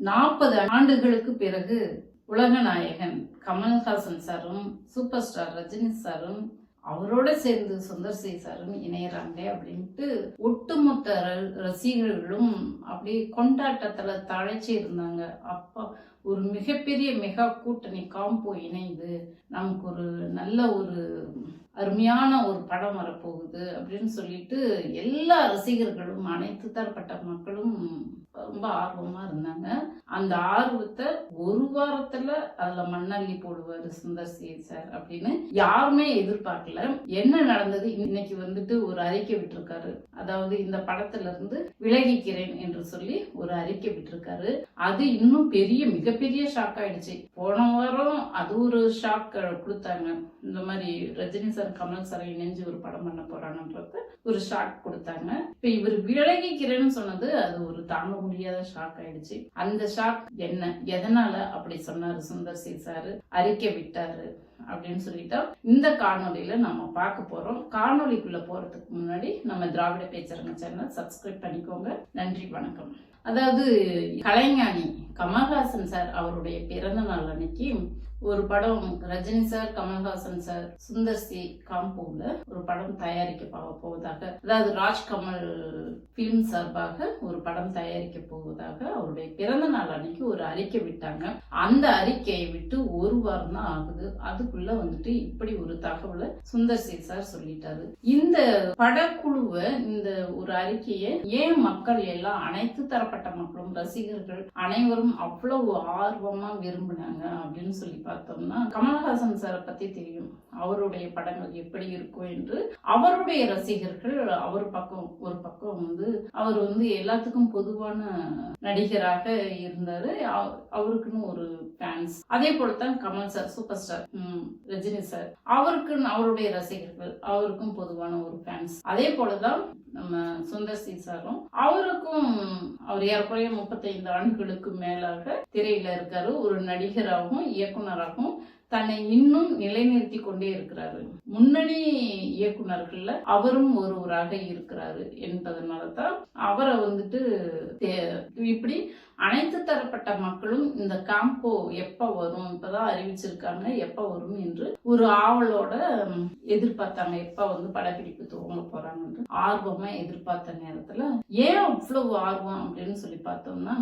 நாற்பது ஆண்டுகளுக்கு பிறகு உலகநாயகன் கமல்ஹாசன் சாரும் சூப்பர் ஸ்டார் ரஜினி சாரும் அவரோட சேர்ந்து சுந்தர் சி சாரும் இணையறாங்க அப்படின்ட்டு ஒட்டுமொத்த ர- ரசிகர்களும் அப்படியே கொண்டாட்டத்துல தழைச்சி இருந்தாங்க. அப்பா ஒரு மிகப்பெரிய மெகா கூட்டணி காம்போ இணைந்து நமக்கு ஒரு நல்ல ஒரு அருமையான ஒரு படம் வரப்போகுது அப்படின்னு சொல்லிட்டு எல்லா ரசிகர்களும் அனைத்து தரப்பட்ட மக்களும் ரொம்ப ஆர்வமா இருந்தாங்க. அந்த ஆர்வத்தை ஒரு வாரத்துல அதுல மண்ணள்ளி போடுவாரு சுந்தர் சி சார் அப்படின்னு யாருமே எதிர்பார்க்கல. என்ன நடந்தது? இன்னைக்கு வந்துட்டு ஒரு அறிக்கை விட்டிருக்காரு. அதாவது இந்த படத்துல இருந்து விலகிக்கிறேன் என்று சொல்லி ஒரு அறிக்கை விட்டிருக்காரு. அது இன்னும் பெரிய மிகப்பெரிய ஷாக் ஆயிடுச்சு. போன வாரம் அது ஒரு ஷாக் கொடுத்தாங்க. இந்த மாதிரி ரஜினி சார் கமல் சார் இணைஞ்சு ஒரு படம் பண்ண போறாங்கன்றது ஒரு ஷாக் கொடுத்தாங்க. இப்ப இவர் விலகிக்கிறேன்னு சொன்னது அது ஒரு தாங்க முடியாத ஷாக் ஆயிடுச்சு. அந்த ஷாக் என்ன? எதனால அப்படி சொன்னாரு சுந்தர் சி சாரு அறிக்கை விட்டாரு அப்படின்னு சொல்லிட்டா இந்த காணொளியில நம்ம பார்க்க போறோம். காணொளிக்குள்ள போறதுக்கு முன்னாடி நம்ம திராவிட பேச்சரங்க சேனல் சப்ஸ்கிரைப் பண்ணிக்கோங்க. நன்றி வணக்கம். அதாவது கலைஞானி கமல்ஹாசன் சார் அவருடைய பிறந்த நாள் அன்னைக்கு ஒரு படம் Rajini sir Kamal Haasan sir Sundar C காம்போல ஒரு படம் தயாரிக்க போவதாக அதாவது ராஜ்கமல் பிலிம் சார்பாக ஒரு படம் தயாரிக்க போவதாக அவருடைய பிறந்த நாள் அன்னைக்கு ஒரு அறிக்கை விட்டாங்க. அந்த அறிக்கையை விட்டு ஒரு வாரம் தான் ஆகுது. அதுக்குள்ள வந்துட்டு இப்படி ஒரு தகவலை சுந்தர் சி சார் சொல்லிட்டாரு. இந்த படக்குழுவை இந்த ஒரு அறிக்கையை ஏன் மக்கள் எல்லாம் அனைத்து தரப்பட்ட மக்களும் ரசிகர்கள் அனைவரும் அவ்வளவு ஆர்வமா விரும்பினாங்க அப்படின்னு சொல்லி பார்த்தோம்னா கமல்ஹாசன் சாரை பத்தி தெரியும். அவருடைய படங்கள் எப்படி இருக்கும் என்று அவருடைய ரசிகர்கள் அவர் பக்கம் ஒரு பக்கம் வந்து அவர் வந்து எல்லாத்துக்கும் பொதுவான நடிகராக இருந்தாரு. அவருக்குன்னு ஒரு ஃபேன்ஸ் அதே போல தான் Kamal sir super star Rajini sir அவருக்குன்னு அவருடைய ரசிகர்கள் அவருக்கும் பொதுவான ஒரு ஃபேன்ஸ் அதே போலதான் நம்ம சுந்தர் சி சாரும். அவருக்கும் அவர் ஏறக்குறைய முப்பத்தைந்து ஆண்டுகளுக்கு மேலாக திரையில இருக்காரு. ஒரு நடிகராகவும் இயக்குனராகவும் தன்னை இன்னும் நிலைநிறுத்தி கொண்டே இருக்கிறாரு. முன்னணி இயக்குனர்கள்ல அவரும் ஒருவராக இருக்கிறாரு என்பதனால தான் அவரை வந்துட்டு தே- இப்படி அனைத்து தரப்பட்ட மக்களும் இந்த காம்போ எப்ப வரும் இப்பதான் அறிவிச்சிருக்காங்க எப்ப வரும் என்று ஒரு ஆவலோட எதிர்பார்த்தாங்க. எப்ப வந்து படப்பிடிப்பு துவங்க போறாங்கன்னு ஆர்வமா எதிர்பார்த்த நேரத்துல ஏன் அவ்வளவு ஆர்வம் அப்படின்னு சொல்லி பார்த்தோம்னா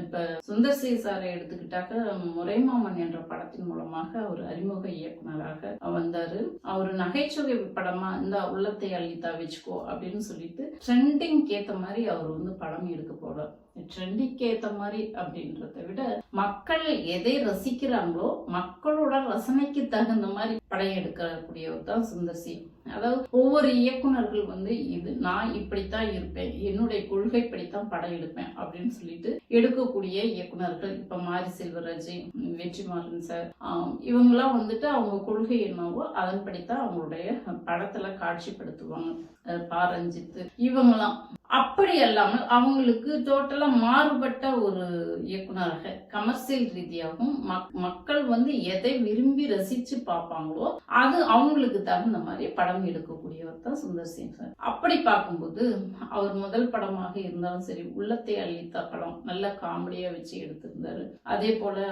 இப்ப சுந்தர் சி சாரை எடுத்துக்கிட்டாக்க முறைமாமன் என்ற படத்தின் மூலமாக ஒரு அறிமுக இயக்குனராக வந்தாரு. அவர் நகைச்சுவை படமா இந்த உள்ளத்தை அள்ளித்தா வச்சுக்கோ அப்படின்னு சொல்லிட்டு ட்ரெண்டிங் ஏத்த மாதிரி அவர் வந்து படம் எடுக்க போறார். ட்ரெண்டிக்கு ஏற்ற மாதிரி அப்படின்றத விட மக்கள் எதை ரசிக்கிறாங்களோ மக்களோட ரசனைக்கு தகுந்த மாதிரி படம் எடுக்கக்கூடியவர் தான் சுந்தர்சி. அதாவது ஒவ்வொரு இயக்குனர்கள் வந்து இது நான் இப்படித்தான் இருப்பேன் என்னுடைய கொள்கைப்படித்தான் படம் எடுப்பேன் அப்படின்னு சொல்லிட்டு எடுக்கக்கூடிய இயக்குனர்கள் இப்ப மாரி செல்வராஜ் வெற்றிமாறன் சார் ஆம், இவங்கெல்லாம் வந்துட்டு அவங்க கொள்கை என்னவோ அதன்படித்தான் அவங்களுடைய படத்துல காட்சிப்படுத்துவாங்க. பாரஞ்சித்து பாரஞ்சித் இவங்கெல்லாம் அப்படி அல்லாமல் அவங்களுக்கு டோட்டலாக மாறுபட்ட ஒரு இயக்குனராக கமர்ஷியல் ரீதியாகவும் மக்- மக்கள் வந்து எதை விரும்பி ரசித்து பார்ப்பாங்களோ அது அவங்களுக்கு தகுந்த மாதிரி படம் எடுக்கக்கூடியவர் தான் சுந்தர் சிங் சார். அப்படி பார்க்கும்போது அவர் முதல் படமாக இருந்தாலும் சரி உள்ளத்தை அள்ளித்த படம் நல்ல காமெடியாக வச்சு எடுத்திருந்தாரு. அதே போல்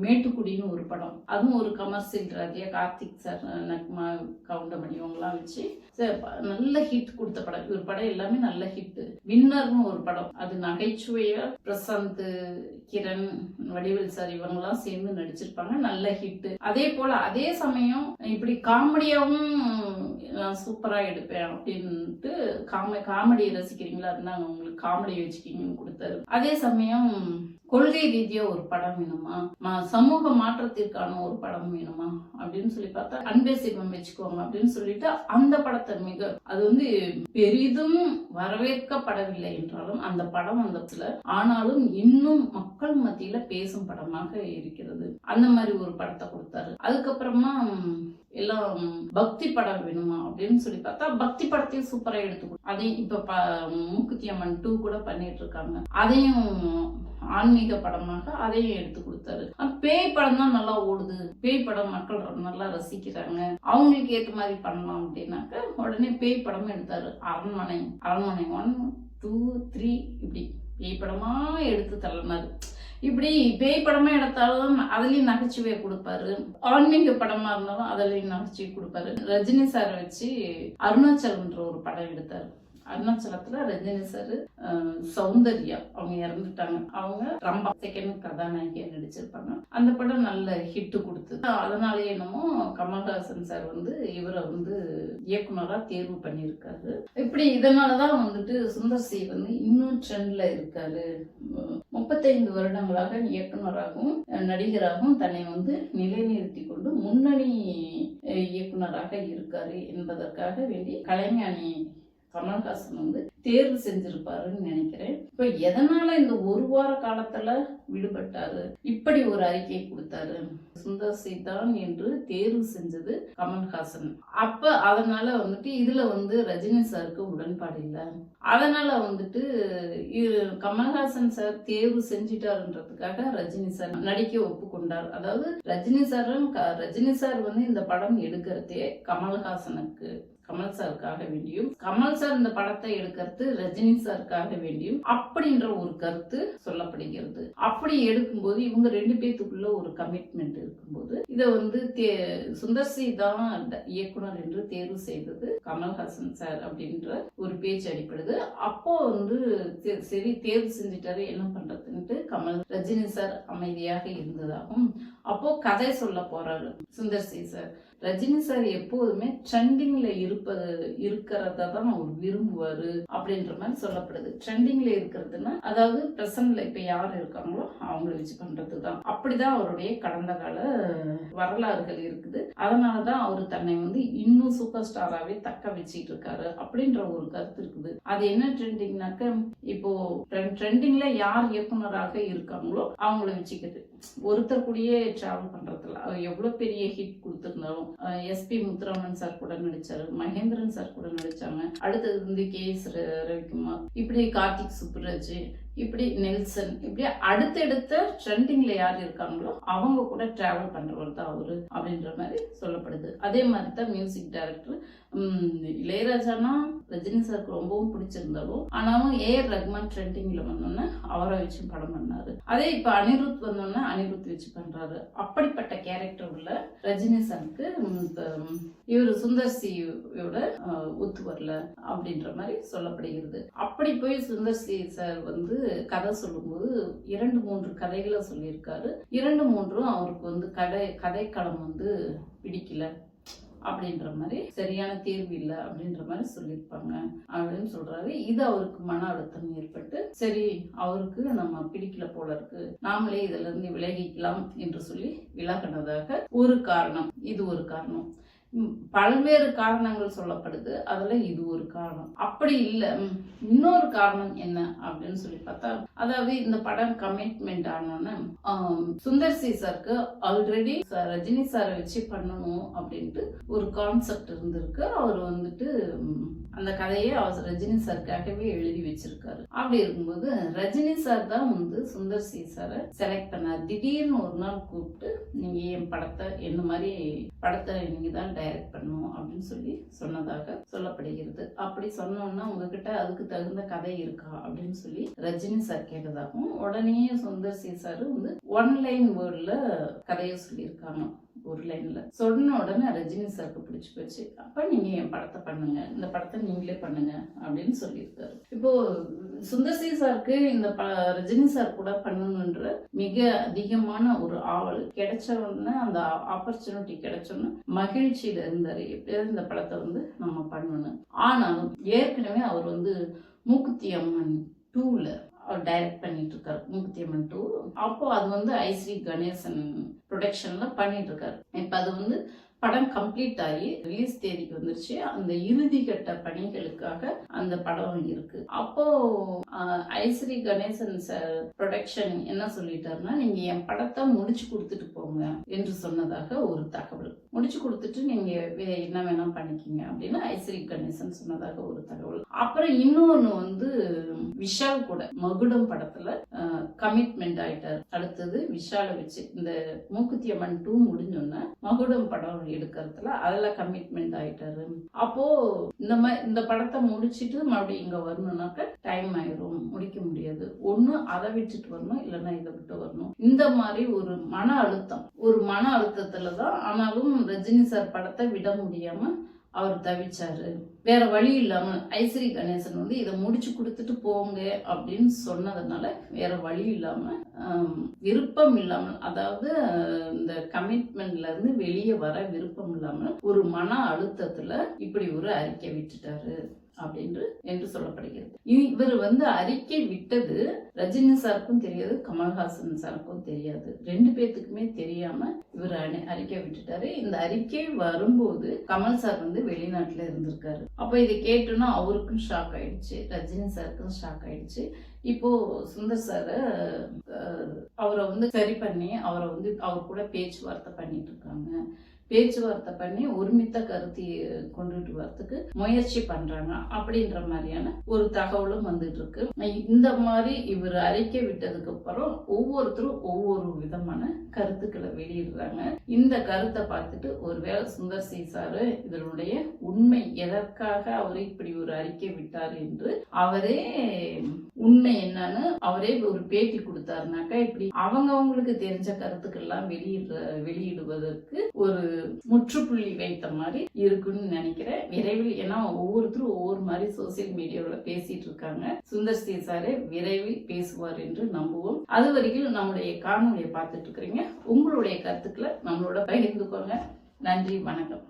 மேட்டுக்குடின்னு ஒரு படம் அதுவும் ஒரு கமர்ஷியல் ரீதியாக கார்த்திக் சார் நக்மா கவுண்டமணி இவங்கெல்லாம் வச்சு நல்ல ஹிட் கொடுத்த படம். இவர் படம் எல்லாமே நல்ல ஹிட் வின்னர்னு ஒரு படம். அது நகைச்சுவையா பிரசாந்த் கிரண் வடிவில் சார் இவங்கெல்லாம் சேர்ந்து நடிச்சிருப்பாங்க. நல்ல ஹிட் அதே போல அதே சமயம் இப்படி காமெடியாவும் நான் எடுப்பேன் அப்படின்ட்டு காமெ காமெடி ரசிக்கிறீங்களா இருந்தாங்க உங்களுக்கு காமெடி வச்சுக்கிங்கன்னு கொடுத்தாரு. அதே சமயம் கொள்கை ரீதியா ஒரு படம் வேணுமா? சமூக மாற்றத்திற்கான ஒரு படம் வேணுமா? அப்படின்னு சொல்லி பார்த்தா அன்பே சிவம் வச்சுக்கோங்க அப்படின்னு சொல்லிட்டு அந்த படத்தை மிக அது வந்து பெரிதும் வரவேற்கப்படவில்லை என்றாலும் அந்த படம் வந்ததுல ஆனாலும் இன்னும் மக்கள் மத்தியில பேசும் படமாக இருக்கிறது. அந்த மாதிரி ஒரு படத்தை கொடுத்தாரு. அதுக்கப்புறமா எல்லாம் பக்தி படம் வேணுமா அப்படின்னு சொல்லி பார்த்தா பக்தி படத்தையும் சூப்பரா எடுத்து அதையும் இப்ப ப- மூக்குத்தி அம்மன் டூ கூட பண்ணிட்டு இருக்காங்க அதையும் ஆன்மீக படமாக அதையும் எடுத்து கொடுத்தாரு. பேய் படம் தான் நல்லா ஓடுது. பேய் படம் மக்கள் நல்லா ரசிக்கிறாங்க. அவங்களுக்கு ஏத்த மாதிரி பண்ணலாம் அப்படின்னாக்க உடனே பேய் படமும் எடுத்தாரு. அரண்மனை. அரண்மனை ஒன் டூ த்ரீ இப்படி பேய் படமா எடுத்து தள்ளினாரு. இப்படி பேய் படமா எடுத்தாலும் அதுலயும் நகைச்சுவையை கொடுப்பாரு. ஆன்மீக படமா இருந்தாலும் அதுலயும் நகைச்சுவை கொடுப்பாரு. ரஜினி சார் வச்சு அருணாச்சலம்ன்ற ஒரு படம் எடுத்தாரு. அருணாச்சலத்துல ரஜினி சார் சௌந்தர்யா அவங்க இறந்துட்டாங்க. அவங்க ரொம்ப செகண்ட் கதாநாயகியா நடிச்சிருப்பாங்க. அந்த படம் நல்ல ஹிட் கொடுத்தது. அதனாலேயே என்னமோ கமல்ஹாசன் சார் வந்து இவரை வந்து இயக்குனராக தேர்வு பண்ணியிருக்காரு. இப்படி இதனாலதான் வந்துட்டு சுந்தர் சி வந்து இன்னும் ட்ரெண்ட்ல இருக்காரு. முப்பத்தைந்து வருடங்களாக இயக்குனராகவும் நடிகராகவும் தன்னை வந்து நிலைநிறுத்தி கொண்டு முன்னணி இயக்குனராக இருக்காரு என்பதற்காக வேண்டி கலைஞானி கமல்ஹாசன் வந்து தேர்வு செஞ்சிருப்பாருன்னு நினைக்கிறேன். இப்ப எதனால இந்த ஒரு வார காலத்துல விடுபட்டாரு? இப்படி ஒரு அறிக்கை கொடுத்தாரு. சுந்தர் சி தான் என்று தேர்வு செஞ்சது கமல்ஹாசன். அப்ப அதனால வந்துட்டு இதுல வந்து ரஜினி சாருக்கு உடன்பாடு இல்லை. அதனால வந்துட்டு கமல்ஹாசன் சார் தேர்வு செஞ்சிட்டாருன்றதுக்காக ரஜினி சார் நடிக்க ஒப்புக்கொண்டார். அதாவது ரஜினி சாரும் ரஜினி சார் வந்து இந்த படம் எடுக்கிறதே கமல்ஹாசனுக்கு. கமல் சாருக்காக வேண்டியும் கமல் சார் இந்த படத்தை எடுக்கிறது ரஜினி சாருக்காக வேண்டியும் அப்படின்ற ஒரு கருத்து சொல்லப்படுகிறது. அப்படி எடுக்கும்போது இவங்க ரெண்டு பேத்துக்குள்ள ஒரு கமிட்மெண்ட் இருக்கும்போது இதை வந்து தே- சுந்தர் சி தான் இயக்குனர் என்று தேர்வு செய்தது கமல்ஹாசன் சார் அப்படின்ற ஒரு பேச்சு அடிப்படுது அப்போ வந்து சரி- தேர்வு செஞ்சிட்டாரு என்ன பண்றதுன்ட்டு கமல் ரஜினி சார் அமைதியாக இருந்ததாகவும் அப்போ கதை சொல்ல போறாரு Sundar C sir. Rajini sir எப்போதுமே ட்ரெண்டிங்ல இருப்பது இருக்கிறத தான் அவர் விரும்புவாரு அப்படின்ற மாதிரி சொல்லப்படுது. ட்ரெண்டிங்ல இருக்கிறதுனா அதாவது பிரசன்ட்ல இப்ப யார் இருக்காங்களோ அவங்கள வச்சு பண்றது தான். அப்படிதான் அவருடைய கடந்த கால வரலாறுகள் இருக்குது. அதனாலதான் அவர் தன்னை வந்து இன்னும் சூப்பர் ஸ்டாராவே தக்க வச்சிட்டு இருக்காரு அப்படின்ற ஒரு கருத்து இருக்குது. அது என்ன ட்ரெண்டிங்னாக்க இப்போ ட்ரெண்டிங்ல யார் இயக்குனராக இருக்காங்களோ அவங்கள வச்சுக்கிறது. ஒருத்தர் கூடயே டிராவல் பண்றதுல அவர் எவ்வளவு பெரிய ஹிட் கொடுத்துருந்தாலும் எஸ்பி முத்துராமன் சார் கூட நடிச்சாரு மகேந்திரன் சார் கூட நடிச்சாங்க. அடுத்தது வந்து கே எஸ் ரவிக்குமார். இப்படி கார்த்திக் சுப்புராஜ் இப்படி நெல்சன் இப்படி அடுத்தடுத்த ட்ரெண்டிங்ல யார் இருக்காங்களோ அவங்க கூட டிராவல் பண்றவர் தான் அவரு அப்படின்ற மாதிரி சொல்லப்படுது. அதே மாதிரி தான் மியூசிக் டைரக்டர் இளையராஜானா ரஜினி சாருக்கு ரொம்பவும் பிடிச்சிருந்தாலும் ஆனாலும் ஏஆர் ரஹ்மான் ட்ரெண்டிங்ல வந்தோன்னே அவரை வச்சு படம் பண்ணாரு. அதே இப்ப அனிருத் வந்தோன்னே அனிருத் வச்சு பண்றாரு. அப்படிப்பட்ட கேரக்டர் உள்ள ரஜினி சாருக்கு இவர் சுந்தர் சியோட ஒத்து வரல அப்படின்ற மாதிரி சொல்லப்படுகிறது. அப்படி போய் சுந்தர் சி சார் வந்து கதை சொல்லும்போது இரண்டு மூன்று கதைகளை சொல்லியிருக்காரு. இரண்டு மூன்றும் அவருக்கு வந்து கதை கதைக்களம் வந்து பிடிக்கல அப்படின்ற மாதிரி சரியான தேர்வு இல்லை அப்படின்ற மாதிரி சொல்லியிருப்பாங்க அப்படின்னு சொல்றாரு. இது அவருக்கு மன அழுத்தம் ஏற்பட்டு சரி அவருக்கு நம்ம பிடிக்கல போல இருக்கு. நாமளே இதுல இருந்து விலகிக்கலாம் என்று சொல்லி விலகினதாக ஒரு காரணம் இது ஒரு காரணம். பல்வேறு காரணங்கள் சொல்லப்படுது. அதில் இது ஒரு காரணம். அப்படி இல்லை. இன்னொரு காரணம் என்ன அப்படின்னு சொல்லி பார்த்தா அதாவது இந்த படம் கமிட்மெண்ட் ஆனோன்னு சுந்தர் சி சாருக்கு ஆல்ரெடி ரஜினி சாரை வச்சு பண்ணணும் அப்படின்ட்டு ஒரு கான்செப்ட் இருந்திருக்கு. அவர் வந்துட்டு அந்த கதையை அவர் ரஜினி சாருக்காகவே எழுதி வச்சிருக்காரு. அப்படி இருக்கும்போது ரஜினி சார் தான் வந்து சுந்தர் சி சாரை செலக்ட் பண்ணார். திடீர்னு ஒரு நாள் கூப்பிட்டு நீங்க என் படத்தை என்ன மாதிரி படத்தை நீங்க தான் டைரக்ட் பண்ணும் அப்படின்னு சொல்லி சொன்னதாக சொல்லப்படுகிறது. அப்படி சொன்னோம்னா உங்ககிட்ட அதுக்கு தகுந்த கதை இருக்கா அப்படின்னு சொல்லி ரஜினி சார் கேட்டதாகவும் உடனே சுந்தர் சி சார் வந்து ஒன் லைன் வேர்ட்ல கதையை சொல்லியிருக்காங்க. ஒரு லைன்ல சொன்ன உடனே ரஜினி சாருக்கு பிடிச்சி போச்சு. அப்ப நீங்க என் படத்தை பண்ணுங்க. இந்த படத்தை நீங்களே பண்ணுங்க அப்படின்னு சொல்லியிருக்காரு. இப்போ சுந்தர் சி சாருக்கு இந்த ப ரஜினி சார் கூட பண்ணணுன்ற மிக அதிகமான ஒரு ஆவல். கிடைச்ச உடனே அந்த ஆப்பர்ச்சுனிட்டி கிடைச்சோன்னு மகிழ்ச்சியில இருந்தார். எப்படியாவது இந்த படத்தை வந்து நம்ம பண்ணணும். ஆனாலும் ஏற்கனவே அவர் வந்து மூக்குத்தி அம்மன் டூல அவர் டைரக்ட் பண்ணிட்டு இருக்காரு மூக்குத்தி அம்மன் டூ அப்போ அது வந்து ஐஸ்ரீ கணேசன் ப்ரொடக்ஷன்ல பண்ணிட்டு இருக்காரு இப்போ அது வந்து படம் கம்ப்ளீட் ஆகி ரிலீஸ் தேதிக்கு வந்துருச்சு. அந்த இறுதி கட்ட பணிகளுக்காக அந்த படம் இருக்கு. அப்போ ஐஸ்ரீ கணேசன் சார் ப்ரொடக்ஷன் என்ன சொல்லிட்டாருன்னா நீங்க என் படத்தை முடிச்சு கொடுத்துட்டு போங்க என்று சொன்னதாக ஒரு தகவல். முடிச்சு கொடுத்துட்டு நீங்க வே- என்ன வேணால் பண்ணிக்கிங்க அப்படின்னு ஐஸ்ரீ கணேசன் சொன்னதாக ஒரு தகவல். அப்புறம் இன்னொன்னு வந்து விஷால் கூட மகுடம் படத்துல கமிட்மெண்ட் ஆயிட்டார். அடுத்தது விஷாலை வச்சு இந்த மூக்குத்தி அம்மன் டூ முடிஞ்சோன்னா மகுடம் படம் எடுக்கிறதுல அதுல கமிட்மெண்ட் ஆயிட்டாரு. அப்போ இந்த மாதிரி இந்த படத்தை முடிச்சிட்டு மறுபடியும் இங்க வரணும்னாக்க டைம் ஆயிரும். முடிக்க முடியாது. ஒன்று அதை விட்டுட்டு வரணும் இல்லைன்னா இதை விட்டு வரணும். இந்த மாதிரி ஒரு மன அழுத்தம். ஒரு மன அழுத்தத்துல தான் ஆனாலும் ரஜினி சார் படத்தை விட முடியாம அவர் தவிச்சாரு. வேற வழி இல்லாம ஐஸ்வரி கணேசன் வந்து இதை முடிச்சு கொடுத்துட்டு போங்க அப்படின்னு சொன்னதுனால வேற வழி இல்லாம விருப்பம் இல்லாமல் அதாவது இந்த கமிட்மெண்ட்ல இருந்து வெளியே வர விருப்பம் இல்லாமல் ஒரு மன அழுத்தத்துல இப்படி ஒரு அறிக்கை விட்டுட்டாரு. அப்படின்னு என்று சொல்லப்படுகிறது. இ- இவர் வந்து அறிக்கை விட்டது ரஜினி சாருக்கும் தெரியாது கமல்ஹாசன் சாருக்கும் தெரியாது. ரெண்டு பேர்த்துக்குமே தெரியாம இவர் அணி- அறிக்கை விட்டுட்டாரு. இந்த அறிக்கை வரும்போது கமல் சார் வந்து வெளிநாட்டுல இருந்திருக்காரு. அப்ப இதை கேட்டோன்னா அவருக்கும் ஷாக் ஆயிடுச்சு ரஜினி சாருக்கும் ஷாக் ஆயிடுச்சு. இப்போ சுந்தர் சார அவரை வந்து சரி பண்ணி அவரை வந்து அவர் கூட பேச்சுவார்த்தை பண்ணிட்டு இருக்காங்க. பேச்சுவார்த்தை பண்ணி ஒருமித்த கருத்தை கொண்டுட்டு வரத்துக்கு முயற்சி பண்றாங்க. அப்படின்ற மாதிரியான ஒரு தகவலும் வந்துட்டு இருக்கு. இந்த மாதிரி இவர் அறிக்கை விட்டதுக்கு அப்புறம் ஒவ்வொருத்தரும் ஒவ்வொரு விதமான கருத்துக்களை வெளியிடுறாங்க. இந்த கருத்தை பார்த்துட்டு ஒருவேளை சுந்தர் சி சாரு இதனுடைய உண்மை எதற்காக அவர் இப்படி ஒரு அறிக்கை விட்டார் என்று அவரே உண்மை என்னன்னு அவரே ஒரு பேட்டி கொடுத்தாருனாக்கா இப்படி அவங்க அவங்களுக்கு தெரிஞ்ச கருத்துக்கள்லாம் வெளியிடுற வெளியிடுவதற்கு ஒரு முற்றுப்புள்ளி வைத்த மாதிரி இருக்குன்னு நினைக்கிறேன். விரைவில் ஏன்னா ஒவ்வொருத்தரும் ஒவ்வொரு மாதிரி சோசியல் மீடியாவில் பேசிட்டு இருக்காங்க. சுந்தர் சி சாரே விரைவில் பேசுவார் என்று நம்புவோம். அது வரைக்கும் நம்முடைய காணொலியை பார்த்துட்டு இருக்கிறீங்க. உங்களுடைய கருத்துக்களை நம்மளோட பகிர்ந்துக்கோங்க. நன்றி வணக்கம்.